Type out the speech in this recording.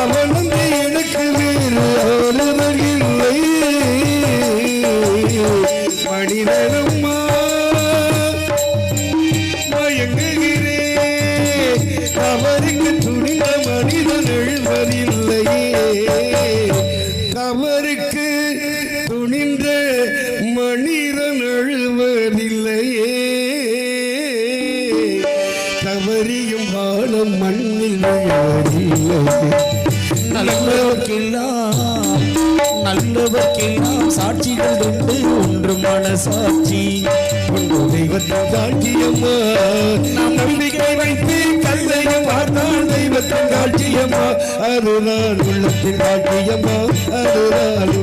அவனும் எனக்கு வேறு ஆளுவர் இல்லை. மனிதனம்மா மயங்குகிறேன் அவருக்கு துணிந்த மனிதன் எழுவதில்லையே. அவருக்கு துணிந்த மனிதன் அழுவதில்லையே தவறியும் வாழும் மண்ணில் விழுவதில்லையே நல்லவர்க்கெல்லாம் நல்லவர்க்கெல்லாம் சாட்சிகள் உண்டு. ஒன்று மனசாட்சி ஒன்று தெய்வத்தின் காட்சியம்மா நாம் நம்பிக்கை வைத்து கல்லையும் பார்த்தால் தெய்வத்தின் காட்சியம்மா அதுதான் உள்ளத்தின் காட்சியம்மா அதுதான்